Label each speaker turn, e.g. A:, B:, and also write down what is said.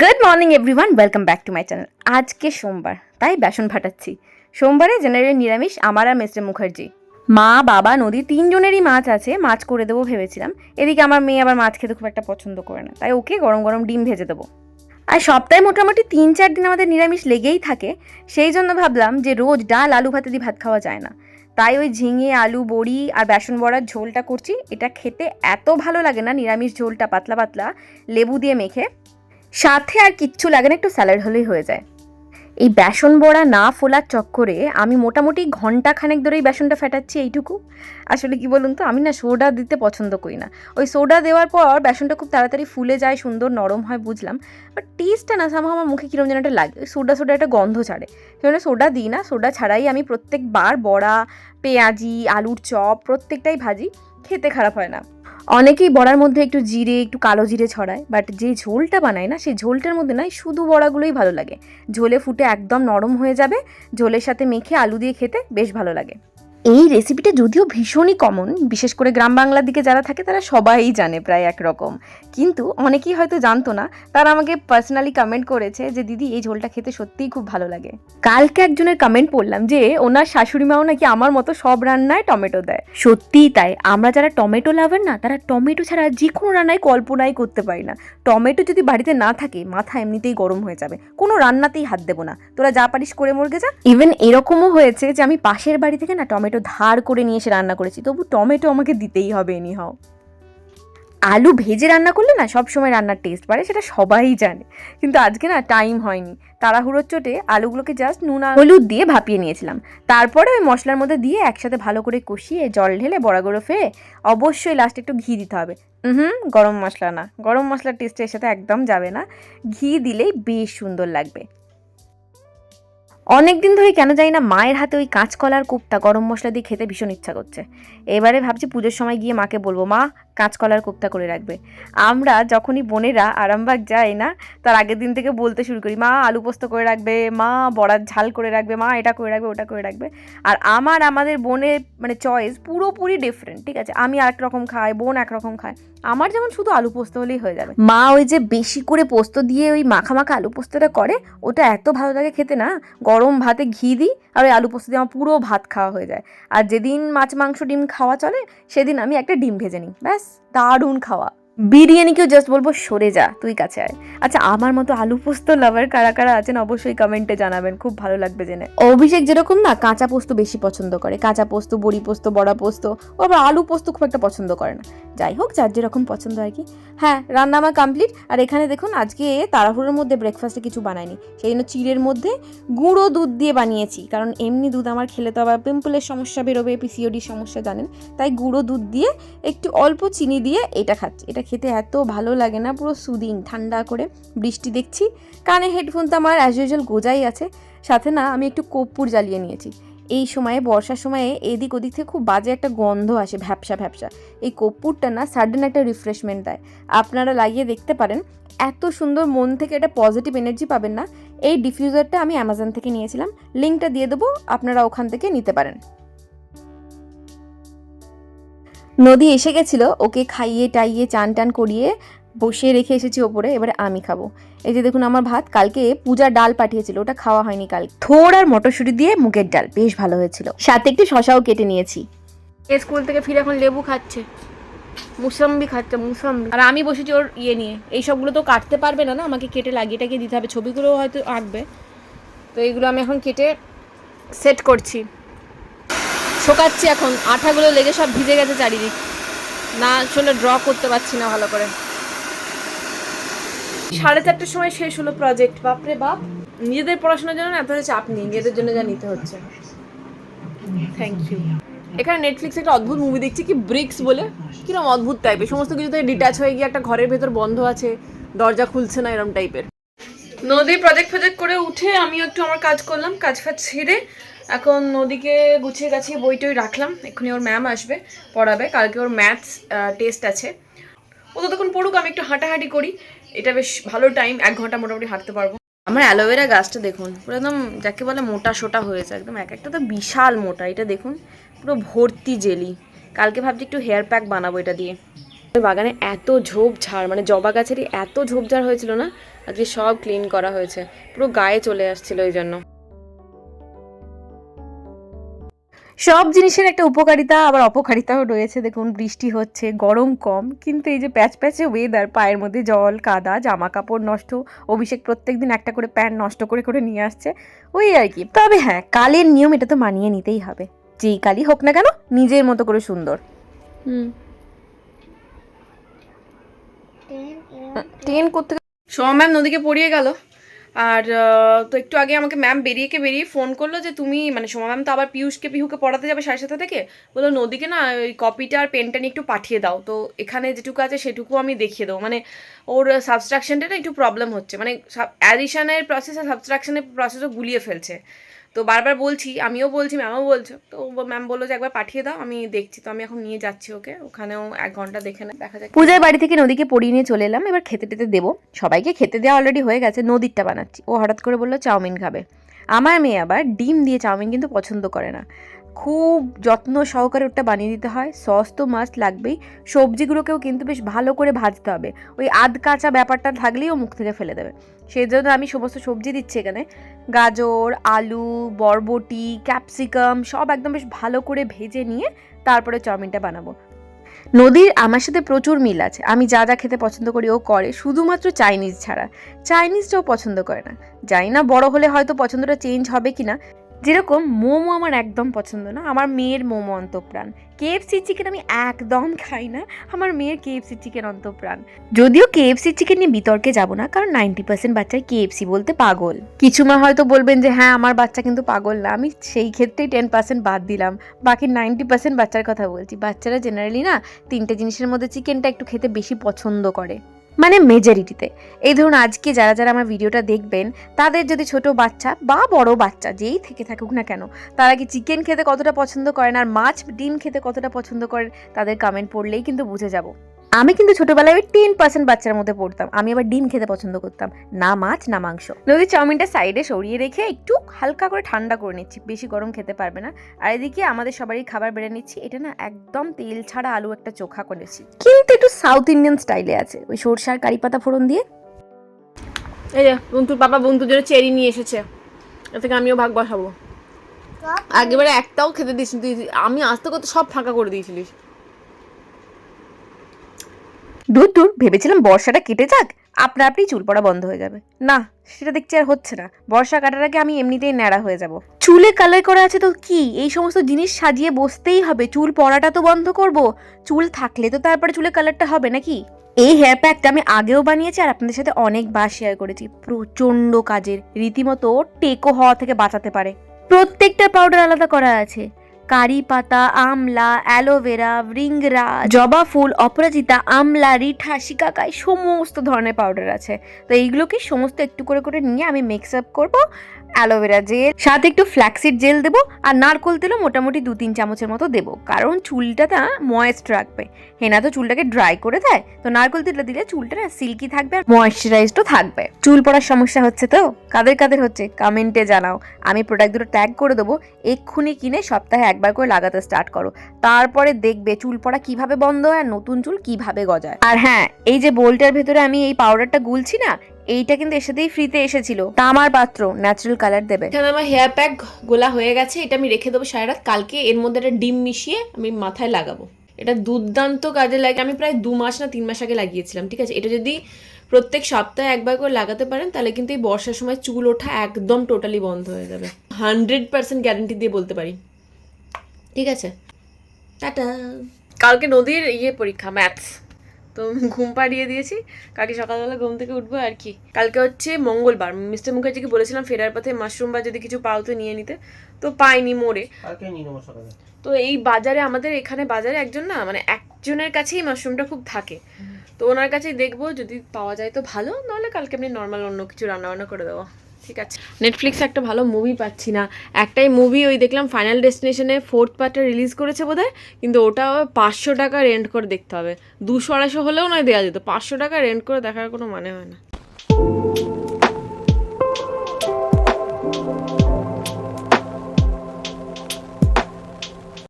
A: Good morning everyone welcome back to my channel আজকে সোমবার, তাই বেসন ফাটাচ্ছি। সোমবারে জেনারেল নিরামিষ আমার আর মিস্টার মুখার্জি। মা, বাবা, নদী তিনজনেরই মাছ আছে, মাছ করে দেবো ভেবেছিলাম। এদিকে আমার মেয়ে আবার মাছ খেতে খুব একটা পছন্দ করে না, তাই ওকে গরম গরম ডিম ভেজে দেবো। আর সপ্তাহে মোটামুটি তিন চার দিন আমাদের নিরামিষ লেগেই থাকে, সেই জন্য ভাবলাম যে রোজ ডাল, আলু ভাতে দিয়ে ভাত খাওয়া যায় না। তাই ওই ঝিঙে, আলু, বড়ি আর বেসন বড়ার ঝোলটা করছি। এটা খেতে এত ভালো লাগে না, নিরামিষ ঝোলটা পাতলা পাতলা লেবু দিয়ে মেখে। সাথে আর কিচ্ছু লাগে না, একটু স্যালাড হলেই হয়ে যায়। এই বেসন বড়া না ফোলার চক্করে আমি মোটামুটি ঘণ্টা খানেক ধরেই বেসনটা ফেটাচ্ছি এইটুকু। আসলে কি বলুন তো, আমি না সোডা দিতে পছন্দ করি না। ওই সোডা দেওয়ার পর বেসনটা খুব তাড়াতাড়ি ফুলে যায়, সুন্দর নরম হয়, বুঝলাম। বাট টেস্টটা না সামা আমার মুখে কীরকম যেন একটা লাগে, ওই সোডা সোডা একটা গন্ধ ছাড়ে। সেজন্য সোডা দিই না, সোডা ছাড়াই আমি প্রত্যেকবার বড়া, পেঁয়াজি, আলুর চপ প্রত্যেকটাই ভাজি, খেতে খারাপ হয় না। অনেকেই বড়ার মধ্যে একটু জিরে, একটু কালো জিরে ছড়ায় বাট যে ঝোলটা বানায় না, সেই ঝোলটার মধ্যে নয়, শুধু বড়াগুলোই ভালো লাগে। ঝোলে ফুটে একদম নরম হয়ে যাবে, ঝোলের সাথে মেখে আলু দিয়ে খেতে বেশ ভালো লাগে। এই রেসিপিটা যদিও ভীষণই কমন বিশেষ করে গ্রাম বাংলার দিকে যারা থাকে তারা সবাই জানে প্রায় একরকম। কিন্তু অনেকেই হয়তো জানতো না, তারা আমাকে পার্সোনালি কমেন্ট করেছে যে, দিদি, এই ঝোলটা খেতে সত্যিই খুব ভালো লাগে। কালকে একজনের কমেন্ট পড়লাম যে, ওনার শাশুড়ি মাও নাকি আমার মতো সব রান্নায় টমেটো দেয়। সত্যিই তাই। আমরা যারা টমেটো লাভার না, তারা টমেটো ছাড়া যে কোনো রান্নায় কল্পনাই করতে পারি না। টমেটো যদি বাড়িতে না থাকে, মাথা এমনিতেই গরম হয়ে যাবে। কোনো রান্নাতেই হাত দেবো না। তোরা যা পারিস করে মরগে যা। ইভেন এরকমও হয়েছে যে, আমি পাশের বাড়ি থেকে না টমেটো ধার করে নিয়ে এসে রান্না করেছি। তবু টমেটো আমাকে দিতেই হবে এনি হাও আলু ভেজে রান্না করলে না সব সময় রান্নার টেস্ট বাড়ে, সেটা সবাই জানে। কিন্তু আজকে না টাইম হয়নি। তাড়াহুড়োর চোটে আলুগুলোকে জাস্ট নুন হলুদ দিয়ে ভাপিয়ে নিয়েছিলাম। তারপরে ওই মশলার মধ্যে দিয়ে একসাথে ভালো করে কষিয়ে জল ঢেলে বড়াগুলো ফেলে অবশ্যই লাস্টে একটু ঘি দিতে হবে। হুম গরম মশলা না। গরম মশলার টেস্টটা এর সাথে একদম যাবে না। ঘি দিলেই বেশ সুন্দর লাগবে। অনেক দিন ধরে কেন জানি না মায়ের হাতে ওই কাঁচকলার কোপ্তা গরম মশলা দিয়ে খেতে ভীষণ ইচ্ছা করছে। এবারে ভাবছি পুজোর সময় গিয়ে মাকে বলব, মা, কাঁচকলার কোপ্তা করে রাখবে। আমরা যখনই বোনেরা আরামবাগ যাই না, তার আগের দিন থেকে বলতে শুরু করি, মা, আলু পোস্ত করে রাখবে, মা, বড়ার ঝাল করে রাখবে, মা, এটা করে রাখবে, ওটা করে রাখবে। আর আমার, আমাদের বোনের মানে চয়েস পুরোপুরি ডিফারেন্ট ঠিক আছে? আমি এক রকম খাই, বোন একরকম খায়। আমার যেমন শুধু আলু পোস্ত হলেই হয়ে যাবে। মা ওই যে বেশি করে পোস্ত দিয়ে ওই মাখা মাখা আলু পোস্তটা করে, ওটা এত ভালো লাগে খেতে না, গরম ভাতে ঘি দিই আর ওই আলু পোস্ত দিয়ে আমার পুরো ভাত খাওয়া হয়ে যায়। আর যেদিন মাছ, মাংস, ডিম খাওয়া চলে, সেদিন আমি একটা ডিম ভেজে নিই। ব্যাস, দারুণ খাওয়া। বিরিয়ানিকেও জাস্ট বলব সরে যা, তুই কাছে আয়। আচ্ছা আমার মতো আলু পোস্ত লাভার কারা কারা আছেন অবশ্যই কমেন্টে জানাবেন, খুব ভালো লাগবে জেনে। অভিষেক যেরকম না, কাঁচা পোস্ত বেশি পছন্দ করে। কাঁচা পোস্ত, বড়ি পোস্ত, বড়া পোস্ত ও আবার আলু পোস্ত খুব একটা পছন্দ করে না। যাই হোক, যার যেরকম পছন্দ আর কি। হ্যাঁ রান্না আমার কমপ্লিট আর এখানে দেখুন, আজকে তাড়াহুড়োর মধ্যে ব্রেকফাস্টে কিছু বানাইনি। সেই জন্য চিড়ের মধ্যে গুঁড়ো দুধ দিয়ে বানিয়েছি। কারণ এমনি দুধ আমার খেলে তো আবার পিম্পলের সমস্যা বেরোবে পিসিওডির সমস্যা জানেন। তাই গুঁড়ো দুধ দিয়ে একটু অল্প চিনি দিয়ে এটা খাচ্ছি। এটা খেতে এত ভালো লাগে না, পুরো সুদিং ঠান্ডা করে বৃষ্টি দেখছি। কানে হেডফোন তো আমার অ্যাজ ইউজুয়াল গোজাই আছে। সাথে না আমি একটু কর্পূর জ্বালিয়ে নিয়েছি। এই সময়ে, বর্ষার সময়ে এদিক ওদিক থেকে খুব বাজে একটা গন্ধ আসে, ভ্যাপসা ভ্যাপসা। এই কর্পূরটা না সাডেন একটা রিফ্রেশমেন্ট দেয়। আপনারা লাগিয়ে দেখতে পারেন। এত সুন্দর, মন থেকে একটা পজিটিভ এনার্জি পাবেন না। এই ডিফিউজারটা আমি অ্যামাজন থেকে নিয়েছিলাম। লিঙ্কটা দিয়ে দেবো, আপনারা ওখান থেকে নিতে পারেন। নদী এসে গেছিল, ওকে খাইয়ে টাইয়ে চান টান করিয়ে বসিয়ে রেখে এসেছি ওপরে, এবারে আমি খাব। এই যে দেখুন আমার ভাত, কালকে পূজা ডাল পাঠিয়েছিল, ওটা খাওয়া হয়নি কাল। থোড় আর মটরশুঁটি দিয়ে মুগের ডাল, বেশ ভালো হয়েছিল। সাথে একটু শশাও কেটে নিয়েছি।
B: স্কুল থেকে ফিরে এখন লেবু খাচ্ছে, মুসাম্বি খাচ্ছে, মুসাম্বি। আর আমি বসেছি ওর ইয়ে নিয়ে, এই সবগুলো তো কাটতে পারবে না না? আমাকে কেটে লাগিয়ে টাকিয়ে দিতে হবে ছবিগুলো হয়তো আঁকবে। তো এইগুলো আমি এখন কেটে সেট করছি। শোকাচ্ছি এখন। আঠাগুলো লেগে সব ভিজে গেছে চারিদিক। না আসলে ড্র করতে পারছি না ভালো করে। সাড়ে চারটের সময় শেষ হলো প্রজেক্ট বাপরে বাপ। নিজেদের পড়াশোনার জন্য এত চাপ নেই। নিজেদের জন্য যা নিতে হচ্ছে। থ্যাংক ইউ এখানে নেটফ্লিক্সে একটা অদ্ভুত মুভি দেখছি কি ব্রিক্স বলে? কীরকম অদ্ভুত টাইপের সমস্ত কিছু থেকে ডিট্যাচ হয়ে গিয়ে একটা ঘরের ভেতর বন্ধ আছে। দরজা খুলছে না এরকম টাইপের নদী প্রজেক্ট ফজেক্ট করে উঠে আমিও একটু আমার কাজ করলাম। কাজ ফাজ ছেড়ে এখন নদীকে গুছিয়ে গাছিয়ে বই টই রাখলাম। এক্ষুনি ওর ম্যাম আসবে, পড়াবে। কালকে ওর ম্যাথস টেস্ট আছে। ও তো তখন পড়ুক, আমি একটু হাঁটাহাঁটি করি। এটা বেশ ভালো টাইম এক ঘণ্টা মোটামুটি হাঁটতে পারব। আমার অ্যালোভেরা গাছটা দেখুন, পুরো একদম যাকে বলে মোটা সোটা হয়েছে, একদম এক, একটা তো বিশাল মোটা, এটা দেখুন, পুরো ভর্তি জেলি। কালকে ভাবছি একটু হেয়ার প্যাক বানাবো এটা দিয়ে। বাগানে এত ঝোপঝাড় মানে জবা গাছেরই এত ঝোপঝাড় হয়েছিল না? আজকে সব ক্লিন করা হয়েছে, পুরো গায়ে চলে আসছিল ওই জন্য
A: সব জিনিসের একটা উপকারিতা আবার অপকারিতাও রয়েছে। দেখুন বৃষ্টি হচ্ছে গরম কম কিন্তু এই যে প্যাচ প্যাচে ওয়েদার পায়ের মধ্যে জল কাদা জামা কাপড় নষ্ট অভিষেক প্রত্যেকদিন একটা করে প্যান্ট নষ্ট করে করে নিয়ে আসছে ওই আর কি। তবে হ্যাঁ কালের নিয়ম এটা তো মানিয়ে নিতেই হবে। যেই কালই হোক না কেন নিজের মতো করে সুন্দর।
B: হুম।
A: ট্রেন করতে
B: সোমা ম্যাম নদীকে পড়িয়ে গেল। আর তো একটু আগে আমাকে ম্যাম বেরিয়েকে বেরিয়ে ফোন করল যে তুমি মানে সোমা ম্যাম তো আবার পিয়ুষকে পিহুকে পড়াতে যাবে সাড়ে সাতটা থেকে। বলল, নদীকে না, ওই কপিটা আর পেনটা নিয়ে একটু পাঠিয়ে দাও। তো এখানে যেটুকু আছে সেটুকু আমি দেখিয়ে দেবো। মানে ওর সাবস্ট্রাকশনটা একটু প্রবলেম হচ্ছে। মানে অ্যাডিশনের প্রসেস আর সাবস্ট্রাকশনের প্রসেসও গুলিয়ে ফেলছে। তো বারবার বলছি আমিও বলছি ম্যামও বলছো। তো ম্যাম বলল যে একবার পাঠিয়ে দাও আমি দেখছি। তো আমি এখন নিয়ে যাচ্ছি ওকে। ওখানেও এক ঘণ্টা দেখে না দেখা যাক
A: পূজার বাড়ি থেকে নদীকে পড়িয়ে নিয়ে চলে এলাম। এবার খেতে টেতে দেবো। সবাইকে খেতে দেওয়া অলরেডি হয়ে গেছে নদীরটা বানাচ্ছি। ও হঠাৎ করে বলল চাউমিন খাবে। আমার মেয়ে আবার ডিম দিয়ে চাউমিন কিন্তু পছন্দ করে না। খুব যত্ন সহকারে ওটা বানিয়ে দিতে হয়। সস তো মাস্ট লাগবেই। সবজিগুলোকেও কিন্তু বেশ ভালো করে ভাজতে হবে। ওই আধ কাঁচা ব্যাপারটা থাকলেই ও মুখ থেকে ফেলে দেবে। সেই জন্য আমি সমস্ত সবজি দিচ্ছি এখানে। গাজর, আলু, বরবটি ক্যাপসিকাম সব একদম বেশ ভালো করে ভেজে নিয়ে তারপরে চাউমিনটা বানাবো। নদীর আমার সাথে প্রচুর মিল আছে। আমি যা যা খেতে পছন্দ করি ও করে। শুধুমাত্র চাইনিজ ছাড়া। চাইনিজটাও পছন্দ করে না। জানি না বড় হলে হয়তো পছন্দটা চেঞ্জ হবে কি না যেরকম মোমো আমার একদম পছন্দ না, আমার মেয়ের মোমো অন্তপ্রাণ। কেএফসি চিকেন আমি একদম খাই না, আমার মেয়ের কেএফসি চিকেন অন্তপ্রাণ। যদিও কেএফসি চিকেন নিয়ে বিতর্কে যাব না, কারণ নাইনটি পার্সেন্ট বাচ্চাই কেএফসি বলতে পাগল। কিছু মা হয়তো বলবেন যে হ্যাঁ আমার বাচ্চা কিন্তু পাগল না। আমি সেই ক্ষেত্রেই টেন পার্সেন্ট বাদ দিলাম। বাকি নাইনটি পার্সেন্ট বাচ্চার কথা বলছি। বাচ্চারা জেনারেলি না তিনটে জিনিসের মধ্যে চিকেনটা একটু খেতে বেশি পছন্দ করে। মানে মেজরিটিতে এই ধরুন আজকে যারা যারা আমার ভিডিওটা দেখবেন, তাদের যদি ছোট বাচ্চা বা বড় বাচ্চা যেই থেকে থাকুক না কেন, তারা কি চিকেন খেতে কতটা পছন্দ করেন আর মাছ ডিম খেতে কতটা পছন্দ করেন, তাদের কমেন্ট পড়লেই কিন্তু বুঝে যাব। আমি কিন্তু ছোটবেলায় ওই টেন পার্সেন্ট বাচ্চার মধ্যে পড়তাম। আমি আবার ডিম খেতে পছন্দ করতাম। না মাছ না মাংস। নদীর চাউমিনটা সাইডে সরিয়ে রেখে একটু হালকা করে ঠান্ডা করে নিচ্ছি। বেশি গরম খেতে পারবে না। আর এদিকে আমাদের সবারই খাবার বেড়ে নিচ্ছি। এটা না একদম তেল ছাড়া আলু একটা চোখা করেছি। কিন্তু একটু সাউথ ইন্ডিয়ান স্টাইলে আছে। ওই সরষার কারি পাতা ফোড়ন দিয়ে।
B: এই যে বন্ধুর বাবা বন্ধুর জন্য চেরি নিয়ে এসেছে। এ থেকে আমিও ভাগ বসাবো। আগেবারে একটাও খেতে দিস তুই আমি আসতে করতে সব ফাঁকা করে দিয়েছিলিস।
A: দূর দূর ভেবেছিলাম বর্ষাটা কেটে যাক আপনা আপনি চুল পড়া বন্ধ হয়ে যাবে। না সেটা দেখছি আর হচ্ছে না। বর্ষা কাটার আগে আমি এমনিতেই ন্যাড়া হয়ে যাব। চুলে কালার করা আছে তো কি? এই সমস্ত জিনিস সাজিয়ে বসতেই হবে। চুল পড়াটা তো বন্ধ করব। চুল থাকলে তো তারপরে চুলে কালারটা হবে নাকি? এই হেয়ার প্যাকটা আমি আগেও বানিয়েছি আর আপনাদের সাথে অনেকবার শেয়ার করেছি। প্রচণ্ড কাজের রীতিমতো টেকো হওয়া থেকে বাঁচাতে পারে। প্রত্যেকটা পাউডার আলাদা করা আছে। কারি পাতা, আমলা অ্যালোভেরা ভৃঙ্গরা জবা ফুল, অপরাজিতা, আমলা, রিঠা, শিকাকাই সমস্ত ধরনের পাউডার আছে। তো এইগুলোকে সমস্ত একটু করে করে নিয়ে আমি মিক্স আপ করব? Aloe vera gel. সাথে একটু ফ্ল্যাক্সিড জেল দেবো আর নারকোল তেলও মোটামুটি দু তিন চামচের মতো দেবো। কারণ চুলটা না ময়েস্ট রাখবে। হেনা তো চুলটাকে ড্রাই করে দেয়। তো নারকোল তেলটা দিলে চুলটা না সিল্কি থাকবে আর ময়েশ্চারাইজডও থাকবে। চুল পড়ার সমস্যা হচ্ছে তো? কাদের কাদের হচ্ছে? কমেন্টে জানাও। আমি প্রোডাক্ট দুটো ট্যাগ করে দেবো। এক্ষুনি কিনে সপ্তাহে একবার করে লাগাতে স্টার্ট করো। তারপরে দেখবে চুল পড়া কীভাবে বন্ধ হয় আর নতুন চুল কীভাবে গজায়। আর হ্যাঁ এই যে বোলটার ভেতরে আমি এই পাউডারটা গুলছি না এইটা কিন্তু এর সাথেই ফ্রিতে এসেছিল তামার পাত্র ন্যাচারাল কালার দেবে।
B: এখানে আমার হেয়ার প্যাক গোলা হয়ে গেছে, এটা আমি রেখে দেবো সারা রাত কালকে এর মধ্যে একটা ডিম মিশিয়ে আমি মাথায় লাগাবো। এটা দুর্দান্ত কাজে লাগে, আমি প্রায় দু মাস না তিন মাস আগে লাগিয়েছিলাম, ঠিক আছে? এটা যদি প্রত্যেক সপ্তাহে একবার করে লাগাতে পারেন, তাহলে কিন্তু এই বর্ষার সময় চুল ওঠা একদম টোটালি বন্ধ হয়ে যাবে। হান্ড্রেড পার্সেন্ট গ্যারেন্টি দিয়ে বলতে পারি। ঠিক আছে? টাটা। কালকে নদীর ইয়ে পরীক্ষা ম্যাথস তো ঘুম পাড়িয়ে দিয়েছি। কালকে সকালবেলা ঘুম থেকে উঠবো আর কি। কালকে হচ্ছে মঙ্গলবার। মিস্টার মুখার্জিকে বলেছিলাম ফেরার পথে মাশরুম বা যদি কিছু পাও তো নিয়ে নিতে। তো পাইনি মোড়ে। তো এই বাজারে আমাদের এখানে বাজারে একজন না মানে একজনের কাছেই মাশরুমটা খুব থাকে। তো ওনার কাছেই দেখব যদি পাওয়া যায় তো ভালো নাহলে কালকে আমি নর্মাল অন্য কিছু রান্না বান্না করে দেবো। ঠিক আছে। নেটফ্লিক্স একটা ভালো মুভি পাচ্ছি না। একটাই মুভি ওই দেখলাম ফাইনাল ডেস্টিনেশনে ফোর্থ পার্টটা রিলিজ করেছে বোধ কিন্তু ওটা পাঁচশো টাকা রেন্ট করে দেখতে হবে। দুশো আড়াইশো হলেও নয় দেওয়া যেত, পাঁচশো টাকা রেন্ট করে দেখার কোনো মানে হয় না।